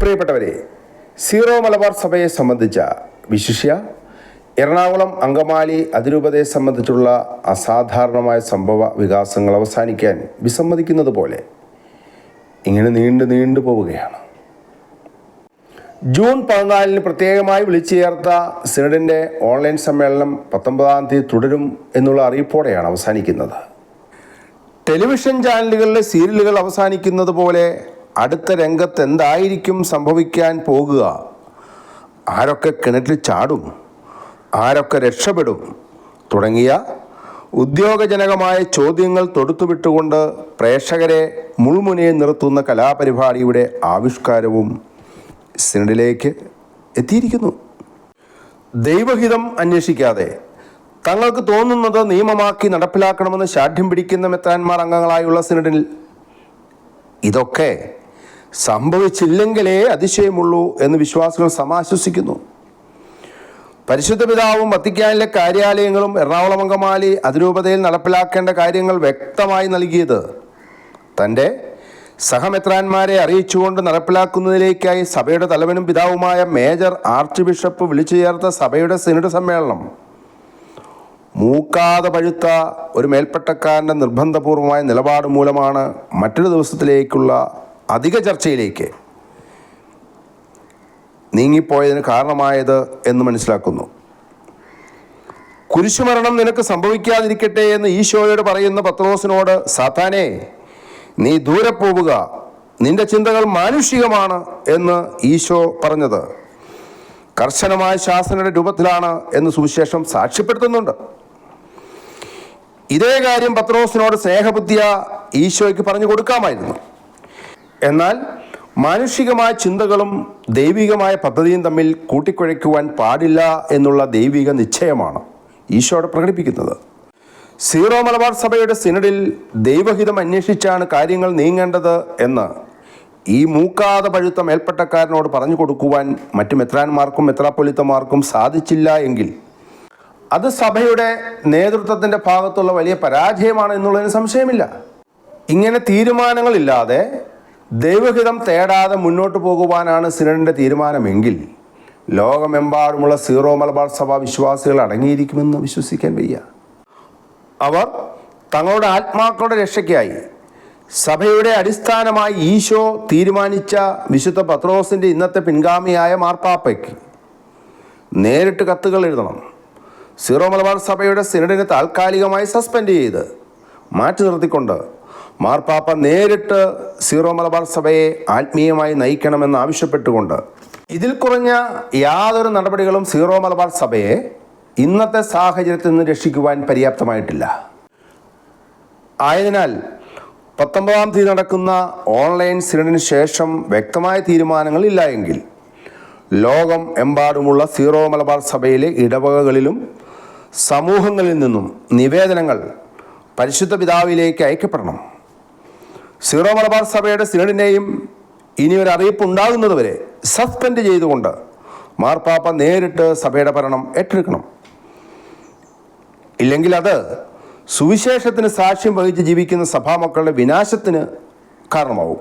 പ്രിയപ്പെട്ടവരെ സീറോ മലബാർ സഭയെ സംബന്ധിച്ച വിശിഷ്യ എറണാകുളം അങ്കമാലി അതിരൂപതയെ സംബന്ധിച്ചുള്ള അസാധാരണമായ സംഭവ വികാസങ്ങൾ അവസാനിക്കാൻ വിസമ്മതിക്കുന്നത് പോലെ ഇങ്ങനെ നീണ്ടു നീണ്ടു പോവുകയാണ്. ജൂൺ പതിനാലിന് പ്രത്യേകമായി വിളിച്ചു ചേർത്ത സിനഡിന്റെ ഓൺലൈൻ സമ്മേളനം പത്തൊമ്പതാം തീയതി തുടരും എന്നുള്ള അറിയിപ്പോടെയാണ് അവസാനിക്കുന്നത്. ടെലിവിഷൻ ചാനലുകളിലെ സീരിയലുകൾ അവസാനിക്കുന്നത് പോലെ അടുത്ത രംഗത്ത് എന്തായിരിക്കും സംഭവിക്കാൻ പോകുക? ആരൊക്കെ കിണറ്റിൽ ചാടും? ആരൊക്കെ രക്ഷപ്പെടും? തുടങ്ങിയ ഉദ്യോഗജനകമായ ചോദ്യങ്ങൾ തൊടുത്തുവിട്ടുകൊണ്ട് പ്രേക്ഷകരെ മുൾമുനയെ നിർത്തുന്ന കലാപരിപാടിയുടെ ആവിഷ്കാരവും സിനഡിലേക്ക് എത്തിയിരിക്കുന്നു. ദൈവഹിതം അന്വേഷിക്കാതെ തങ്ങൾക്ക് തോന്നുന്നത് നിയമമാക്കി നടപ്പിലാക്കണമെന്ന് ശാഠ്യം പിടിക്കുന്ന മെത്രാൻമാർ അംഗങ്ങളായുള്ള സിനഡിൽ ഇതൊക്കെ സംഭവിച്ചില്ലെങ്കിലേ അതിശയമുള്ളൂ എന്ന് വിശ്വാസികൾ സമാശ്വസിക്കുന്നു. പരിശുദ്ധ പിതാവും വത്തിക്കാനിലെ കാര്യാലയങ്ങളും എറണാകുളം അങ്കമാലി അതിരൂപതയിൽ നടപ്പിലാക്കേണ്ട കാര്യങ്ങൾ വ്യക്തമായി നൽകിയത് തന്റെ സഹമെത്രാന്മാരെ അറിയിച്ചുകൊണ്ട് നടപ്പിലാക്കുന്നതിലേക്കായി സഭയുടെ തലവനും പിതാവുമായ മേജർ ആർച്ച് ബിഷപ്പ് വിളിച്ചു ചേർത്ത സഭയുടെ സിനഡ് സമ്മേളനം. മൂക്കാതെ പഴുത്ത ഒരു മേൽപ്പട്ടക്കാരന്റെ നിർബന്ധപൂർവമായ നിലപാട് മൂലമാണ് മറ്റൊരു ദിവസത്തിലേക്കുള്ള അധിക ചർച്ചയിലേക്ക് നീങ്ങിപ്പോയതിന് കാരണമായത് എന്ന് മനസ്സിലാക്കുന്നു. കുരിശുമരണം നിനക്ക് സംഭവിക്കാതിരിക്കട്ടെ എന്ന് ഈശോയോട് പറയുന്ന പത്രോസിനോട് സാത്താനെ നീ ദൂരെ പോവുക. നിന്റെ ചിന്തകൾ മാനുഷികമാണ് എന്ന് ഈശോ പറഞ്ഞത്. കർശനമായ ശാസനയുടെ രൂപത്തിലാണ് എന്ന് സുവിശേഷം സാക്ഷ്യപ്പെടുത്തുന്നുണ്ട്. ഇതേ കാര്യം പത്രോസിനോട് സ്നേഹബുദ്ധിയ ഈശോയ്ക്ക് പറഞ്ഞു കൊടുക്കാമായിരുന്നു. എന്നാൽ മാനുഷികമായ ചിന്തകളും ദൈവികമായ പദ്ധതിയും തമ്മിൽ കൂട്ടിക്കുഴയ്ക്കുവാൻ പാടില്ല എന്നുള്ള ദൈവിക നിശ്ചയമാണ് ഈശോടെ പ്രകടിപ്പിക്കുന്നത്. സീറോ മലബാർ സഭയുടെ സിനഡിൽ ദൈവഹിതം അന്വേഷിച്ചാണ് കാര്യങ്ങൾ നീങ്ങേണ്ടത് എന്ന് ഈ മൂക്കാതെ പഴുത്ത മേൽപ്പട്ടക്കാരനോട് പറഞ്ഞു കൊടുക്കുവാൻ മറ്റു മെത്രാന്മാർക്കും മെത്രാപ്പൊലിത്തമാർക്കും സാധിച്ചില്ല എങ്കിൽ അത് സഭയുടെ നേതൃത്വത്തിന്റെ ഭാഗത്തുള്ള വലിയ പരാജയമാണ് എന്നുള്ളതിന് സംശയമില്ല. ഇങ്ങനെ തീരുമാനങ്ങളില്ലാതെ ദൈവഹിതം തേടാതെ മുന്നോട്ട് പോകുവാനാണ് സിനഡിന്റെ തീരുമാനമെങ്കിൽ ലോകമെമ്പാടുമുള്ള സീറോ മലബാർ സഭ വിശ്വാസികൾ അടങ്ങിയിരിക്കുമെന്ന് വിശ്വസിക്കാൻ വയ്യ. അവർ തങ്ങളുടെ ആത്മാക്കളുടെ രക്ഷയ്ക്കായി സഭയുടെ അടിസ്ഥാനമായി ഈശോ തീരുമാനിച്ച വിശുദ്ധ പത്രോസിന്റെ ഇന്നത്തെ പിൻഗാമിയായ മാർപ്പാപ്പയ്ക്ക് നേരിട്ട് കത്തുകൾ എഴുതണം. സീറോ മലബാർ സഭയുടെ സിനഡിനെ താൽക്കാലികമായി സസ്പെൻഡ് ചെയ്ത് മാറ്റി നിർത്തിക്കൊണ്ട് മാർപ്പാപ്പ നേരിട്ട് സീറോ മലബാർ സഭയെ ആത്മീയമായി നയിക്കണമെന്ന് ആവശ്യപ്പെട്ടുകൊണ്ട് ഇതിൽ കുറഞ്ഞ യാതൊരു നടപടികളും സീറോ മലബാർ സഭയെ ഇന്നത്തെ സാഹചര്യത്തിൽ നിന്ന് രക്ഷിക്കുവാൻ പര്യാപ്തമായിട്ടില്ല. ആയതിനാൽ പത്തൊമ്പതാം തീയതി നടക്കുന്ന ഓൺലൈൻ സിനഡിന് ശേഷം വ്യക്തമായ തീരുമാനങ്ങൾ എങ്കിൽ ലോകം എമ്പാടുമുള്ള സീറോ മലബാർ സഭയിലെ ഇടവകകളിലും സമൂഹങ്ങളിൽ നിന്നും നിവേദനങ്ങൾ പരിശുദ്ധ പിതാവിലേക്ക് അയക്കപ്പെടണം. സീറോ മലബാർ സഭയുടെ സിനഡിനെയും ഇനി ഒരു അറിയിപ്പ് ഉണ്ടാകുന്നതുവരെ സസ്പെൻഡ് ചെയ്തുകൊണ്ട് മാർപ്പാപ്പ നേരിട്ട് സഭയുടെ ഭരണം ഏറ്റെടുക്കണം. ഇല്ലെങ്കിൽ അത് സുവിശേഷത്തിന് സാക്ഷ്യം വഹിച്ച് ജീവിക്കുന്ന സഭാമക്കളുടെ വിനാശത്തിന് കാരണമാവും.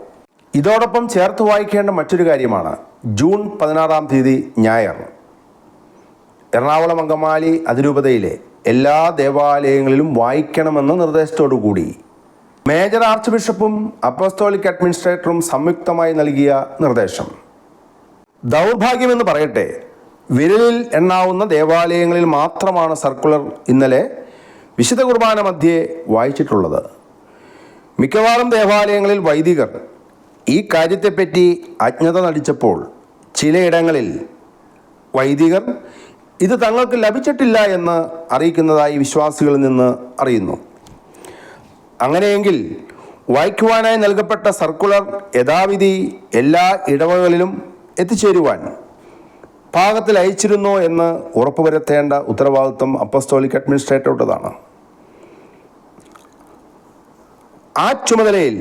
ഇതോടൊപ്പം ചേർത്ത് വായിക്കേണ്ട മറ്റൊരു കാര്യമാണ് ജൂൺ പതിനാറാം തീയതി ഞായർ. എറണാകുളം അങ്കമാലി അതിരൂപതയിലെ എല്ലാ ദേവാലയങ്ങളിലും വായിക്കണമെന്ന നിർദ്ദേശത്തോടു കൂടി മേജർ ആർച്ച് ബിഷപ്പും അപ്പോസ്തോളിക് അഡ്മിനിസ്ട്രേറ്ററും സംയുക്തമായി നൽകിയ നിർദ്ദേശം. ദൗർഭാഗ്യമെന്ന് പറയട്ടെ വിരലിൽ എണ്ണാവുന്ന ദേവാലയങ്ങളിൽ മാത്രമാണ് സർക്കുലർ ഇന്നലെ വിശുദ്ധ കുർബാന മധ്യേ വായിച്ചിട്ടുള്ളത്. മിക്കവാറും ദേവാലയങ്ങളിൽ വൈദികർ ഈ കാര്യത്തെപ്പറ്റി അജ്ഞത നടിച്ചപ്പോൾ ചിലയിടങ്ങളിൽ വൈദികർ ഇത് തങ്ങൾക്ക് ലഭിച്ചിട്ടില്ല എന്ന് അറിയിക്കുന്നതായി വിശ്വാസികളിൽ നിന്ന് അറിയുന്നു. അങ്ങനെയെങ്കിൽ വായിക്കുവാനായി നൽകപ്പെട്ട സർക്കുലർ യഥാവിധി എല്ലാ ഇടവകളിലും എത്തിച്ചേരുവാൻ പാകത്തിൽ അയച്ചിരുന്നോ എന്ന് ഉറപ്പുവരുത്തേണ്ട ഉത്തരവാദിത്വം അപ്പസ്തോലിക് അഡ്മിനിസ്ട്രേറ്ററുടേതാണ്. ആ ചുമതലയിൽ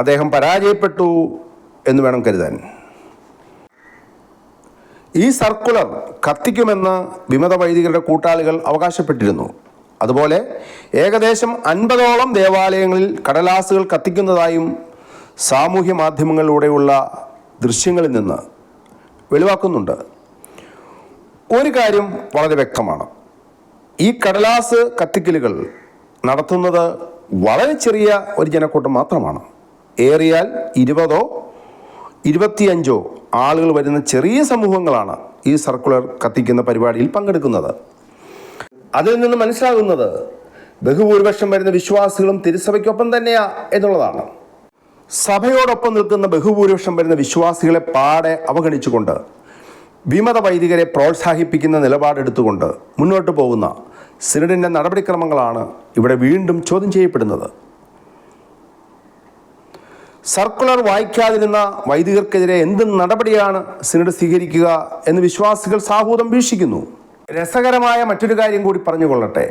അദ്ദേഹം പരാജയപ്പെട്ടു എന്ന് വേണം കരുതാൻ. ഈ സർക്കുലർ കത്തിക്കുമെന്ന് വിമത വൈദികരുടെ കൂട്ടാളികൾ അവകാശപ്പെട്ടിരുന്നു. അതുപോലെ ഏകദേശം അൻപതോളം ദേവാലയങ്ങളിൽ കടലാസുകൾ കത്തിക്കുന്നതായും സാമൂഹ്യ മാധ്യമങ്ങളിലൂടെയുള്ള ദൃശ്യങ്ങളിൽ നിന്ന് വെളിവാക്കുന്നുണ്ട്. ഒരു കാര്യം വളരെ വ്യക്തമാണ്. ഈ കടലാസ് കത്തിക്കലുകൾ നടത്തുന്നത് വളരെ ചെറിയ ഒരു ജനക്കൂട്ടം മാത്രമാണ്. ഏറിയാൽ ഇരുപതോ ഇരുപത്തിയഞ്ചോ ആളുകൾ വരുന്ന ചെറിയ സമൂഹങ്ങളാണ് ഈ സർക്കുലർ കത്തിക്കുന്ന പരിപാടിയിൽ പങ്കെടുക്കുന്നത്. അതിൽ നിന്ന് മനസ്സിലാകുന്നത് ബഹുഭൂരിപക്ഷം വരുന്ന വിശ്വാസികളും തിരുസഭയ്ക്കൊപ്പം തന്നെയാ എന്നുള്ളതാണ്. സഭയോടൊപ്പം നിൽക്കുന്ന ബഹുഭൂരിപക്ഷം വരുന്ന വിശ്വാസികളെ പാടെ അവഗണിച്ചുകൊണ്ട് വിമത വൈദികരെ പ്രോത്സാഹിപ്പിക്കുന്ന നിലപാടെടുത്തുകൊണ്ട് മുന്നോട്ട് പോകുന്ന സിനഡിന്റെ നടപടിക്രമങ്ങളാണ് ഇവിടെ വീണ്ടും ചോദ്യം ചെയ്യപ്പെടുന്നത്. സർക്കുലർ വായിക്കാതിരുന്ന വൈദികർക്കെതിരെ എന്ത് നടപടിയാണ് സിനഡ് സ്വീകരിക്കുക എന്ന് വിശ്വാസികൾ സാഹൂതം വീക്ഷിക്കുന്നു. രസകരമായ മറ്റൊരു കാര്യം കൂടി പറഞ്ഞുകൊള്ളട്ടെ.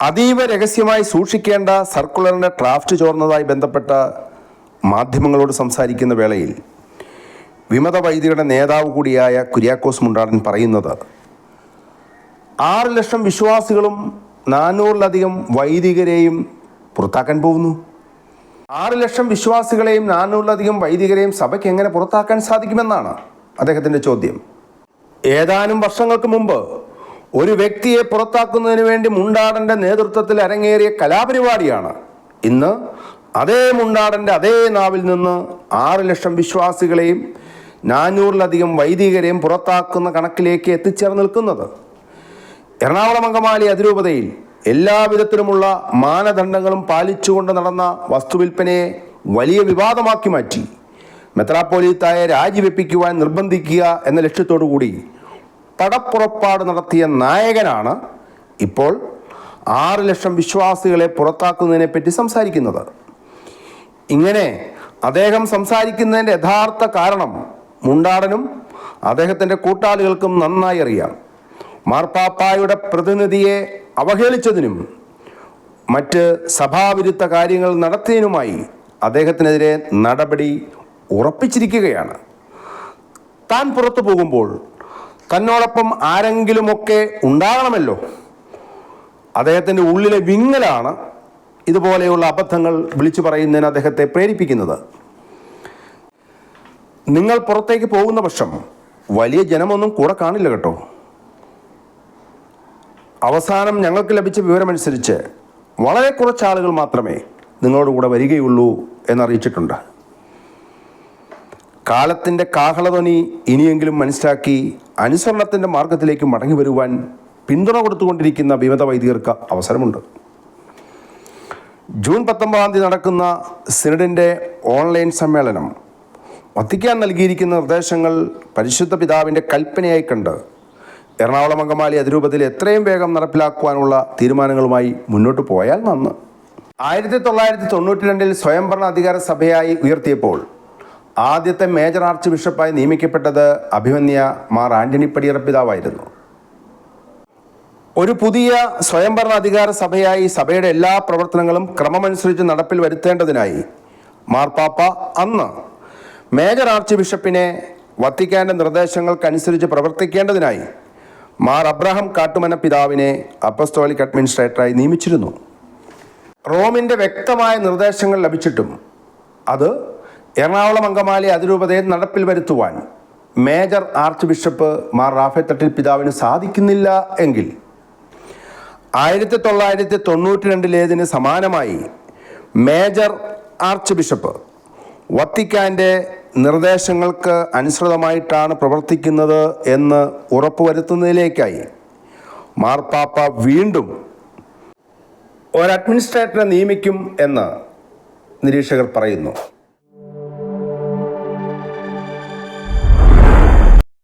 അതീവ രഹസ്യമായി സൂക്ഷിക്കേണ്ട സർക്കുലറിന്റെ ഡ്രാഫ്റ്റ് ചോർന്നതായി ബന്ധപ്പെട്ട മാധ്യമങ്ങളോട് സംസാരിക്കുന്ന വേളയിൽ വിമത വൈദികരുടെ നേതാവ് കൂടിയായ കുര്യാക്കോസ് മുണ്ടാടൻ പറയുന്നത് ആറ് ലക്ഷം വിശ്വാസികളും നാനൂറിലധികം വൈദികരെയും പുറത്താക്കാൻ പോകുന്നു. ആറ് ലക്ഷം വിശ്വാസികളെയും നാനൂറിലധികം വൈദികരെയും സഭയ്ക്ക് എങ്ങനെ പുറത്താക്കാൻ സാധിക്കുമെന്നാണ് അദ്ദേഹത്തിന്റെ ചോദ്യം. ഏതാനും വർഷങ്ങൾക്ക് മുമ്പ് ഒരു വ്യക്തിയെ പുറത്താക്കുന്നതിന് വേണ്ടി മുണ്ടാടന്റെ നേതൃത്വത്തിൽ അരങ്ങേറിയ കലാപരിപാടിയാണ്. ഇന്ന് അതേ മുണ്ടാടന്റെ അതേ നാവിൽ നിന്ന് ആറ് ലക്ഷം വിശ്വാസികളെയും നാനൂറിലധികം വൈദികരെയും പുറത്താക്കുന്ന കണക്കിലേക്ക് എത്തിച്ചേർന്ന് നിൽക്കുന്നത്. എറണാകുളം അങ്കമാലി അതിരൂപതയിൽ എല്ലാവിധത്തിലുമുള്ള മാനദണ്ഡങ്ങളും പാലിച്ചുകൊണ്ട് നടന്ന വസ്തുവിൽപ്പനയെ വലിയ വിവാദമാക്കി മാറ്റി. മെത്രാപ്പോലീത്തായെ രാജിവെപ്പിക്കുവാൻ നിർബന്ധിക്കുക എന്ന ലക്ഷ്യത്തോടു കൂടി പടപ്പുറപ്പാട് നടത്തിയ നായകനാണ് ഇപ്പോൾ ആറ് ലക്ഷം വിശ്വാസികളെ പുറത്താക്കുന്നതിനെ പറ്റി സംസാരിക്കുന്നത്. ഇങ്ങനെ അദ്ദേഹം സംസാരിക്കുന്നതിന്റെ യഥാർത്ഥ കാരണം മുണ്ടാടനും അദ്ദേഹത്തിന്റെ കൂട്ടാളികൾക്കും നന്നായി അറിയാം. മാർപ്പാപ്പായുടെ പ്രതിനിധിയെ അവഹേളിച്ചതിനും മറ്റ് സഭാവിരുദ്ധ കാര്യങ്ങൾ നടത്തിയതിനുമായി അദ്ദേഹത്തിനെതിരെ നടപടി ഉറപ്പിച്ചിരിക്കുകയാണ്. താൻ പുറത്തു പോകുമ്പോൾ തന്നോടൊപ്പം ആരെങ്കിലുമൊക്കെ ഉണ്ടാകണമല്ലോ. അദ്ദേഹത്തിന്റെ ഉള്ളിലെ വിങ്ങലാണ് ഇതുപോലെയുള്ള അബദ്ധങ്ങൾ വിളിച്ചു പറയുന്നതിന് അദ്ദേഹത്തെ പ്രേരിപ്പിക്കുന്നത്. നിങ്ങൾ പുറത്തേക്ക് പോകുന്ന പക്ഷം വലിയ ജനമൊന്നും കൂടെ കാണില്ല കേട്ടോ. അവസാനം ഞങ്ങൾക്ക് ലഭിച്ച വിവരമനുസരിച്ച് വളരെ കുറച്ച് ആളുകൾ മാത്രമേ നിങ്ങളോട് കൂടെ വരികയുള്ളൂ എന്നറിയിച്ചിട്ടുണ്ട്. കാലത്തിന്റെ കാഹളധ്വനി ഇനിയെങ്കിലും മനസ്സിലാക്കി അനുസരണത്തിന്റെ മാർഗത്തിലേക്ക് മടങ്ങി വരുവാൻ പിന്തുണ കൊടുത്തുകൊണ്ടിരിക്കുന്ന വിമത വൈദികർക്ക് അവസരമുണ്ട്. ജൂൺ പത്തൊമ്പതാം തീയതി നടക്കുന്ന സിനഡിന്റെ ഓൺലൈൻ സമ്മേളനം വത്തിക്കാൻ നൽകിയിരിക്കുന്ന നിർദ്ദേശങ്ങൾ പരിശുദ്ധ പിതാവിന്റെ കൽപ്പനയായി കണ്ട് എറണാകുളം അങ്കമാലി അതിരൂപത്തിൽ എത്രയും വേഗം നടപ്പിലാക്കുവാനുള്ള തീരുമാനങ്ങളുമായി മുന്നോട്ട് പോയാൽ നന്ന്. ആയിരത്തി തൊള്ളായിരത്തി തൊണ്ണൂറ്റി രണ്ടിൽ സ്വയംഭരണ അധികാര സഭയായി ഉയർത്തിയപ്പോൾ ആദ്യത്തെ മേജർ ആർച്ച് ബിഷപ്പായി നിയമിക്കപ്പെട്ടത് അഭിമന്യ മാർ ആന്റണി പടിയറ പിതാവായിരുന്നു. ഒരു പുതിയ സ്വയംഭരണ അധികാര സഭയായി സഭയുടെ എല്ലാ പ്രവർത്തനങ്ങളും ക്രമമനുസരിച്ച് നടപ്പിൽ വരുത്തേണ്ടതിനായി മാർപ്പാപ്പ അന്ന് മേജർ ആർച്ച് ബിഷപ്പിനെ വത്തിക്കാന്റെ നിർദ്ദേശങ്ങൾക്കനുസരിച്ച് പ്രവർത്തിക്കേണ്ടതിനായി മാർ അബ്രഹാം കാട്ടുമന പിതാവിനെ അപ്പസ്തോലിക് അഡ്മിനിസ്ട്രേറ്ററായി നിയമിച്ചിരുന്നു. റോമിന്റെ വ്യക്തമായ നിർദ്ദേശങ്ങൾ ലഭിച്ചിട്ടും അത് എറണാകുളം അങ്കമാലി അതിരൂപതയെ നടപ്പിൽ വരുത്തുവാൻ മേജർ ആർച്ച് ബിഷപ്പ് മാർ റാഫത്തട്ടിൽ പിതാവിന് സാധിക്കുന്നില്ല എങ്കിൽ ആയിരത്തി തൊള്ളായിരത്തി തൊണ്ണൂറ്റി രണ്ടിലേതിന് സമാനമായി മേജർ ആർച്ച് ബിഷപ്പ് വത്തിക്കാന്റെ നിർദ്ദേശങ്ങൾക്ക് അനുസൃതമായിട്ടാണ് പ്രവർത്തിക്കുന്നത് എന്ന് ഉറപ്പുവരുത്തുന്നതിലേക്കായി മാർപ്പാപ്പ വീണ്ടും ഒരു അഡ്മിനിസ്ട്രേറ്ററെ നിയമിക്കും എന്ന് നിരീക്ഷകർ പറയുന്നു.